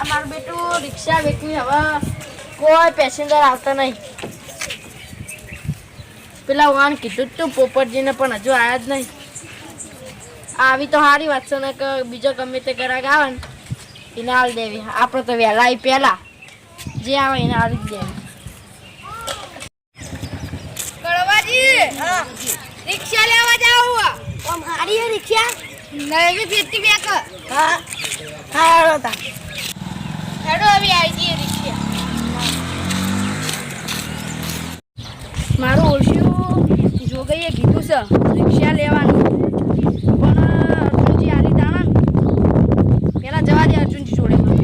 અમારું બેટું રિક્ષા વેચવી હવે કોઈ પેસેન્જર આવતા નહીં. પેલા વાન કીધું તું પોપટજીને, પણ હજુ આવ્યા જ નહીં. આવી તો સારી વાત છે ને કે બીજો ગમે તે ગ્રાહક આવે ને એને દેવી. આપણે તો વહેલા આવી પહેલા. જે આવે એને આવી જ દેવી રિક્ષા લેવા જાવ મારી રિક્ષા? નવી ફેરતી બેક. હા. હા તા. હેડો હવે આવી જઈએ રિક્ષા. મારું ઓળખ્યું જોગઈએ કીધું છે રિક્ષા લેવાનું પણ અર્જુનજી આલી દાણા ને પેલા જવા દે અર્જુનજી જોડે મને.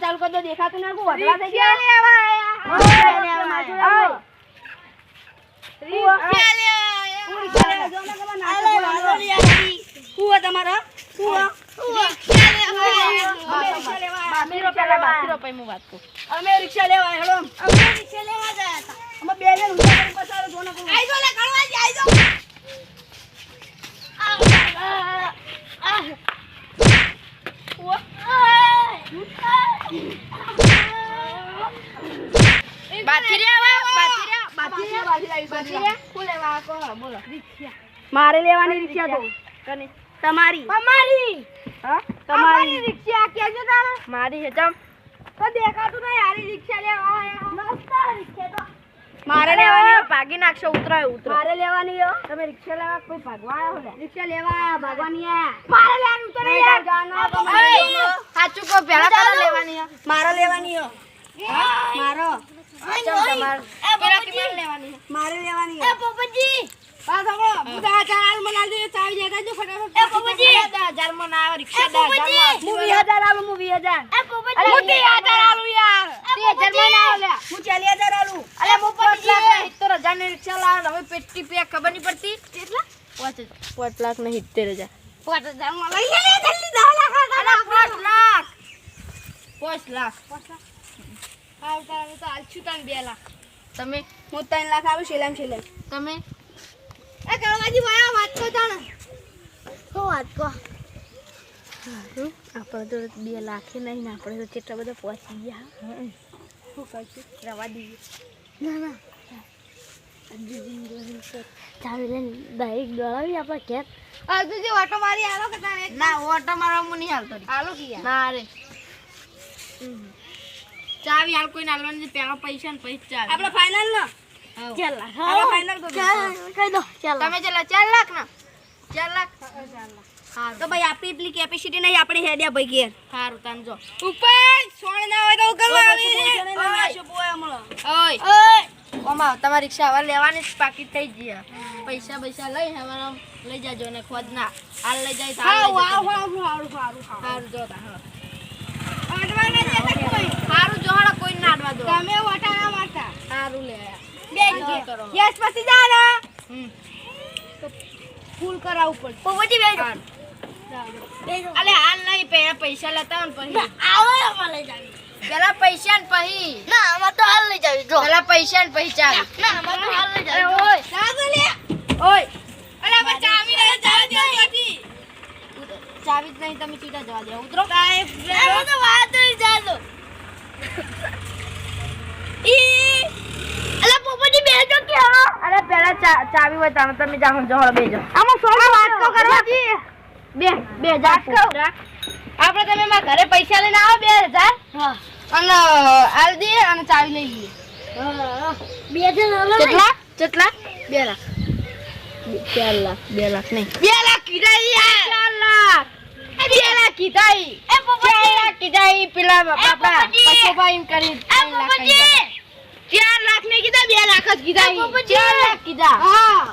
ચાલુ કરી દો દેખાતું ના વધલા થઈ ગયા અમે રિક્ષા લેવા હેડો અમે રિક્ષા લેવા ગયા હતા. અમે બે ઊંધા કરી પસારો જો આઈ જો લે કળવાજી આઈ જો. મારે લેવાની રિક્ષા તો તમારી. તમારી હા? તમારી. રિક્ષા કેજો તારે. મારી છે ચમ. તો દેખાતું નહીં આરી રિક્ષા લેવા આયા મસ્ત રિક્ષા તો. મારે લેવાની ભાગી નાખશો ઉતરાય ઉતરો મારે લેવાની તમે રિક્ષા લેવા કોઈ ભાગવા આવ્યો રિક્ષા લેવા ભાગવાની મારે લેવાનું ઉતર યાર જાનો સાચું કો પહેલા કરા લેવાની હો મારે લેવાની હો મારો ચમ તમાર પેલા કિમાન લેવાની મારે લેવાની એ પોપજી બા સાંભળો બધા હજાર આલ મના દે ચાવી દેતા જો ફટાફટ એ પોપજી હજારમાં ના આવે રિક્ષા દા હજાર હું 20000 આલું હું 20000 એ પોપજી હું 3000 આલું યાર. 3000 માં ના આવે. હું 40000 આલું અરે પોપજી 70000 ની રિક્ષા લાવ હવે પેટી પે ખબર નહીં પડતી. કેટલા? 5 5 લાખ ને 70000 5000 માં લઈ લે. જલ્દી 10 લાખ અરે 5 લાખ. 5 લાખ. 5 લાખ. હા તારે તો આલશું તને 2 લાખ. તમે? હું 3 લાખ આલું શેલામ શેલામ તમે? એ કળવાજી વાયા વાત તો જાણ શું વાત આપણે તો બે લાખે નહીં ને આપણે તો કેટલા બધા પહોંચી ગયા. શું કરશું? રવા દઈએ. ના ના. ચાવી લઈને ડાયરેક્ટ દોડાવી આપણે ઘેર જે ઓટો મારી આલો કે તારે ના ઓટો મારવા હું નહીં હાલતો આલો કે ના રે. ચાવી હાલ કોઈ નાલવાની પેલા પૈસા ને પૈસા આપણે ફાઇનલ ના? ચાર લાખ ફાઇનલ કહી દો તમે ચાલો ચાર લાખ ના? ચાર લાખ. તો ભાઈ આપણી એટલી કેપેસિટી નહીં આપણે હેડ્યા ભાઈ ઘેર. સારું તાન જો. ઉપર સોણ ના હોય તો ઉકલવા આવી ઓય! ઓમા તમારી રિક્ષા હવે લેવાની જ પાકીટ થઈ ગઈ પૈસા પૈસા લઈ હવે લઈ જાજો ને ખોદ ના હાલ લઈ જાય તો હાલ લઈ જાજો. સારું જો હા સારું જો હાલો કોઈ ના અડવા દો. તમે વટાણા મારતા. સારું લે બે કરો. યસ પછી ફૂલ કરાવવું પડે પોપટી બેજો અલે હાલ નહીં પેલા પૈસા લેતા હોય ને પછી. આવો અમાર લઈ જાવી. પેલા પૈસા ને પછી. ના અમાર તો હાલ લઈ જાવી જો. પેલા પૈસા ને પછી ચાલ. ના અમાર તો હાલ લઈ જાવી ઓય લે. ઓય. અલે અમે ચાવી લઈ જાવી દે નથી. ચાવી જ નહીં તમે સીધા જવા દે. ઉતરો. એમ તો વાત નહીં જાજો ઈ. અલે પોપટી બેજો કે અરે પેલા ચાવી હોય તાણે તમે જાઓ જહળ બેજો. આમાં સોનો વાત તો કરવા બે બે હજાર આપણે તમે મારા ઘરે પૈસા લઈને આવો બે હજાર. અને આલ દઈએ અને ચાવી લઈ લઈએ. બે હજાર કેટલા? કેટલા? બે લાખ. બે- ચાર લાખ બે લાખ નહીં. બે લાખ કીધા ચાર લાખ. બે લાખ કીધા. ચાર લાખ કીધા પેલા બાપા પશુભાઈ એમ કરી ત્રણ લાખ. ચાર લાખ ને કીધા બે લાખ જ કીધા. ચાર લાખ કીધા.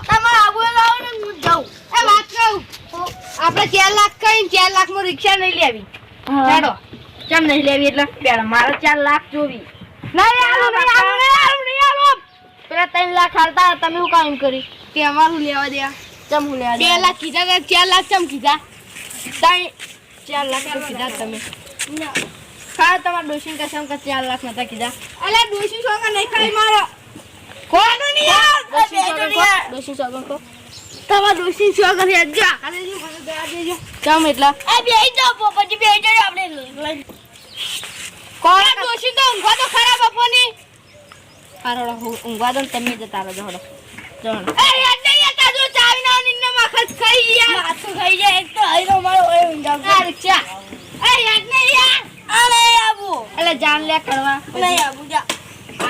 તમારે આબુ લાવો ને હું જાઉં. એ વાત કહું આપણે ચાર લાખ કઈ ચાર લાખમાં રિક્ષા નહીં લેવી. ચાલો કેમ નહીં લેવી એટલે? પેલા મારે ચાર લાખ જોવી. પેલા ત્રણ લાખ હાલતા તમે શું કામ કરી કે અમારું લેવા દે ચમ હું લેવા બે લાખ કીધા ચાર લાખ ચમ કીધા? ત્રણ ચાર લાખ તો કીધા તમે. હા તમારા ડોશી કસમ કે ચાર લાખ નતા કીધા. અલે ડોશી સોગન નહીં ખાઈ મારો. કોનું નહીં ડોશી સોગન કો તમારા દોસ્તી શું યાર જા કાલે જો મને ગયા દેજો એટલા? એ બેહી જાવ પછી બેહી જાવ આપણે કોણ? દોસ્તી તો ઊંઘવા તો ખરાબ બપોની. હારો ઊંઘવા દો તમે જતા રહો જોડો જોડો એ યાર નહીં યાર જો ચાવી ના નિન્ને માખસ ખાઈ ગયા. માથું ખાઈ જાય એક તો હઈરો મારો ઓય ઊંઘા આ રિક્ષા એ યાર નહીં યાર અરે આબુ એટલે જાન લે કરવા નહીં આબુ જા.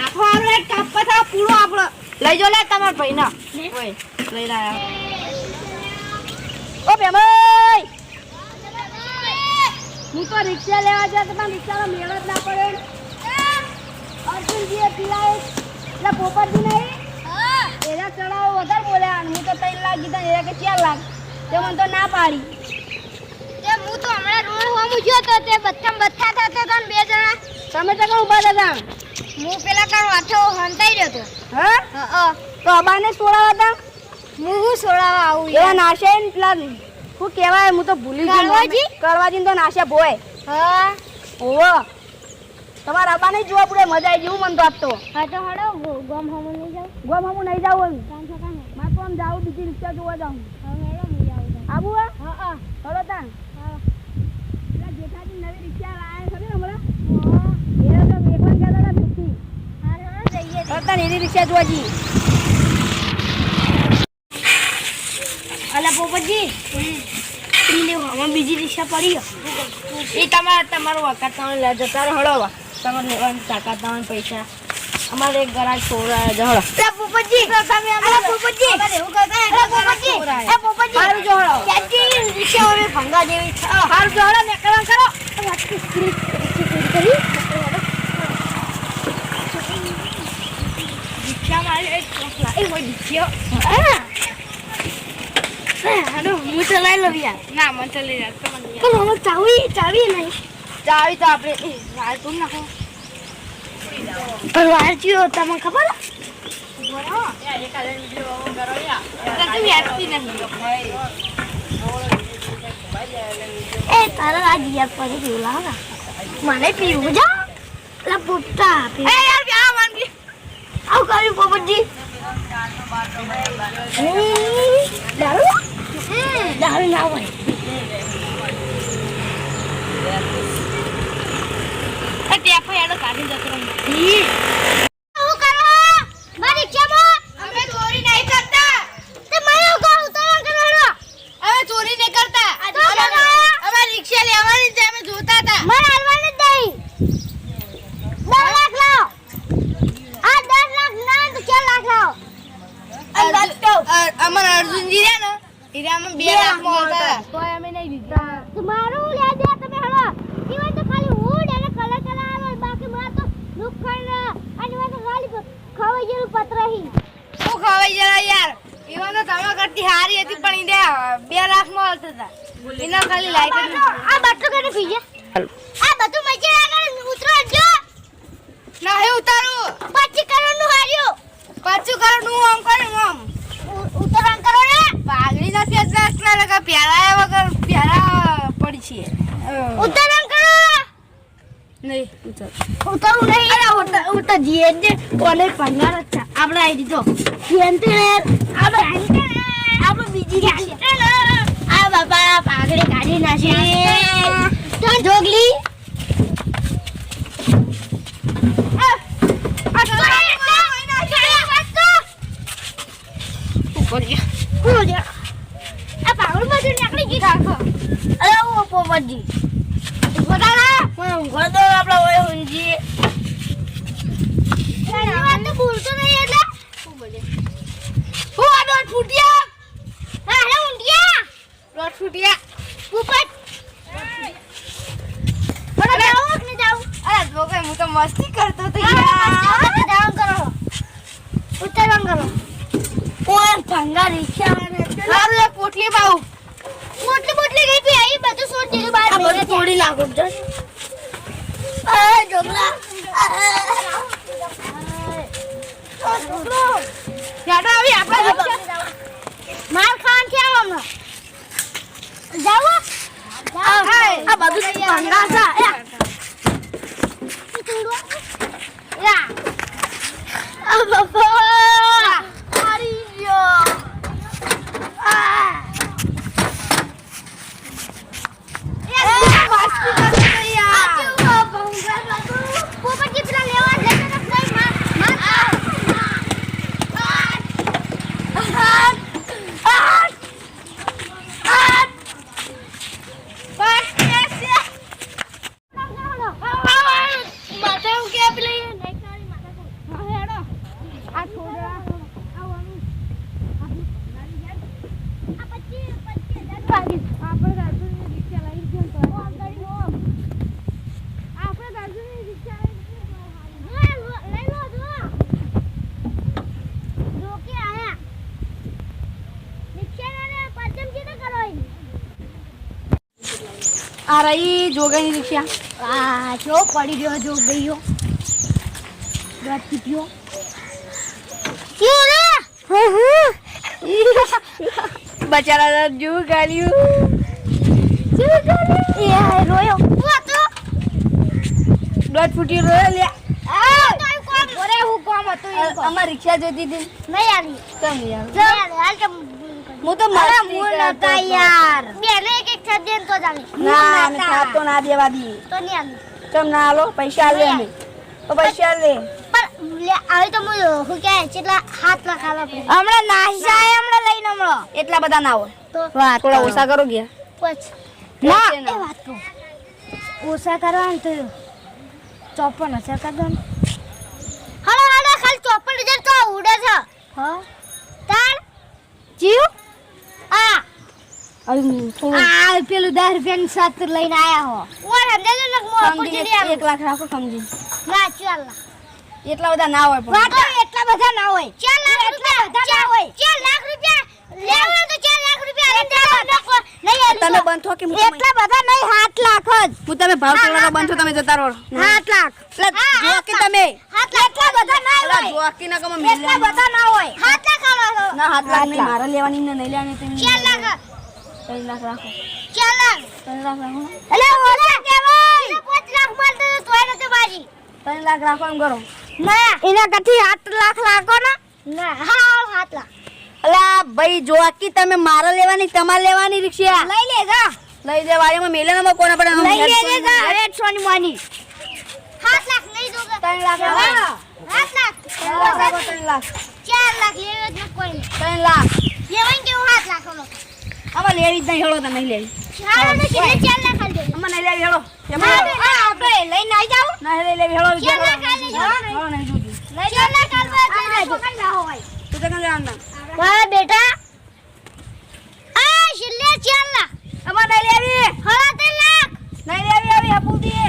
આખો આપણે કાપ પથા પૂરો આપણો. લઈ જો લે તમાર ભાઈ ના? ઓય. લઈ લાયા ઓ બેમાઈ હું તો રિક્ષા લેવા જાય તો પણ રિક્ષાનો મેળ જ ના પડે અર્જુનજીએ પીલાય એટલે પોપટજી નહીં. એના ચડાવો વધારે બોલ્યા હું તો ત્રણ લાખ કીધા એના કે ચાર લાખ. તે મને તો ના પાડી. તે હું તો હમણાં રોડ હોમું ગયો તો તે બચ્ચા બથા થતા હતા બે જણા. તમે તો કહું ઊભા હતા? હું પેલા કાળ વાથો હંતાઈ રહ્યો હતો. હા? હા તો અબાને સોળા હતા? હું સોડાવા આવું એ નાશે ને પેલા શું કહેવાય? હું તો ભૂલી ગયો કરવાજી? કરવાજી તો નાશે ભોય. હા. ઓવો તમારા અબાને જોવા પડે મજા આવી જેવું મને તો આપતો. હા તો હડો ગમ હોમું નહીં જાઉં. ગોમ હું નહીં કામ મારે તો આમ જાઉં બીજી રિક્ષા જોવા જાઉં. હેડો હું આબુ હા? હા હા. ચલો તાન. હા. પેલા જેઠાજી નવી રિક્ષા લાયા ખબર હમણાં? તો વેકવાન કહેતા હતા ફિફ્ટી હા હા જઈએ. ચલો તાન એની રિક્ષા જોવા જઈએ. અલા પોપટજી આમાં બીજી દિશા પડી એ તમારે તમારો વખત તમે લે જતા હળવા તમારે લેવાની તાકાત તમારે પૈસા. અમારે એક ગરાજ છોરા છે હળો અલા પોપટજી તમે અલા પોપટજી એવું કરતા અલા પોપટજી એ પોપટજી હારું જો હળો ત્યાંથી રિક્ષા હવે ભંગા જેવી છે. હારું જો હળો નીકળવા કરો. રિક્ષા મારી એક લાઈ હોય રિક્ષા હાલો હું ચલાવી લઉં યાર. ના મને તમને હવે ચાવી ચાવી નહીં ચાવી તો આપણે વાર તું નાખો. પણ વાંચ્યો તમને ખબર? એ તારા આ દિયા પર પીવું લાવ મને પીવું જા. લા પુટ્ટા એ યાર ક્યાં માનવી આવું પોપટજી. દારૂ દારૂ ના હોય. એ ટેફો યાડો કાઢી જતો રહું શું કરો મારી રિક્ષામાં અમે ચોરી નહીં કરતા તે મને કહું ઉતાવળ કરવાનો અમે ચોરી નહીં કરતા તો કરો. અમારી રિક્ષા લેવાની છે અમે જોતા હતા મને હાલવાનું જ નહીં દસ લાખ લાવો આ દસ લાખ ના તો ચાર લાખ લાવો અમારા અર્જુનજી રહ્યા ને હીરા અમે બે લાખ મળતા નહીં દીધા તમારું લે દે તમે હળો. ઈવન તો ખાલી હુડ અને કલર કરાવે બાકી માર તો નુકસાન અને માર તો ખાલી ખવાઈ જેવું પતરહી શું ખવાય જરા યાર? એમાં તો તમે કરતી હારી હતી પણ ઈને બે લાખમાં હાલતા હતા. એના ખાલી લાઈટ આ બાટલો કરીને પી જા આ બધું મજે આગળ ઉતરો જો ના હે ઉતારું પછી કરવાનું હાર્યો પાછું કરું હું આમ કરું આમ ઉતરણ કરો ને પાઘડી નથી એટલે ના લગા પ્યારા વગર પ્યારા પડી છે ઉતરણ કરો નહીં ઉતાર નહીં અરે ઉતર ઉતર જીએ દે ઓને પંગાર છે. આપણે આવી દીધો. જીએનતે આપણે આપણે બીજી જીએનતે આ બાપા પાઘડી કાઢી નાખી તો જોગલી. આ પાગળ બધું નીકળી ગઈ. કાકો અરે ઓ પોપટજી બતાડા તો ઓય ઊંજી વાત તો બોલતો નહીં એટલે શું બોલે? હું આ દોઢ ફૂટ્યા? હા અરે ઊંડિયા દોઢ ફૂટ્યા. પોપટ જાઓ કે નહીં જાઓ. અરે હું તો મસ્તી કરતો તો યાર. ડાઉન કરો ઉતરણ કરો. ઓય ભંગા રિક્ષા સારું પોટલી પાઉં. મોટલી ગઈ પી. આઈ બધું સોટ દીધું બહાર થોડી બધું તોડી આ બધું ભંગા છે યા આ રહી જોગણી રિક્ષા. આ જો પડી ગયો જો ગયો રે બચારા જો ગાલ્યું એ રોયો. દોઢ ફૂટી રોયો લે આ તો હું કોમ હતો એ રિક્ષા જોતી હતી. નહીં આવી કેમ યાર હાલ હું તો મારા મૂળ નતા. યાર. બેને એક એક છેદ દેન તો જાવે ના અમે ખાતો ના દેવા દી. તો નહીં આવી કેમ ના આલો પૈસા લે અમે. તો પૈસા લે. પણ લે આવી તો હું હું કે કેટલા હાથ લખાવા પડે. હમણાં નાશા હમણાં લઈને હમણાં. એટલા બધા ના હોય. તો વાહ થોડા ઓછા કરો ગયા પછી ના. એ વાત કહું. ઓછા કરવાનું તો ચોપન હજાર કરી દો હલો હલો ખાલી ચોપન હજાર તો ઉડે છે. હા. તાર જીવ. આ. પેલું દસ રૂપિયાની સાત લઈને આયા હો. ઓર ને એક લાખ રાખો સમજી. ના ચાલ એટલા બધા ના હોય પણ. એટલા બધા ના હોય. ચાર લાખ બધા ના હોય ચાર. લાખ રૂપિયા. લેવા તો 4 લાખ રૂપિયા નહીં આલી તમે બંધ થો કે હું તમે- એટલા બધા નહીં 7 લાખ જ. હું તમે ભાવ ચડવાનો બંધ તમે જતા રહો. 7 લાખ. એટલે જોકી તમે 7 લાખ એટલા બધા ના હોય. જો કે ના કમો એટલા બધા ના હોય. 7 લાખ આલો ના હાથ લાખ નહીં મારા લેવાની ને નહીં લેવાની તમે 4 લાખ. ત્રણ લાખ રાખો. 4 લાખ. ત્રણ લાખ રાખો એટલે અલે ઓછા કહેવાય. 5 લાખ માલ તો તોય નથી બાજી ત્રણ લાખ રાખો એમ કરો. ના. એના કથી 7 લાખ લાખો ના. ના હા 7 લાખ. અલા ભાઈ જોકી તમે મારા લેવાની તમારે લેવાની રિક્ષા. લઈ લે જા લઈ દે વાડીમાં મેલે ના કોને પડે? લઈ લે અરે જા. સોની માની. 7 લાખ નહીં દો 3 લાખ 7 લાખ 3 લાખ રાખો ત્રણ લાખ. 4 લાખ લેવે જ ન કોઈ 3 લાખ. લેવાય કે 7 લાખ નો આમાં લેવી જ નહીં હેળો તમે નહીં લેવી. ચાલો ને કે 4 લાખ આલી દે. નહીં લેવી હેળો આપણે લઈને આવી જાવ ના લઈ લેવી હેળો 4 લાખ આલી જાઓ. હેળો નહીં જોતી લઈ 4 લાખ મારા બેટા. આ છેલ્લે ચાલ અમારે નહીં લેવી. હળા તે લાખ. નહીં લેવી આવી હપુતી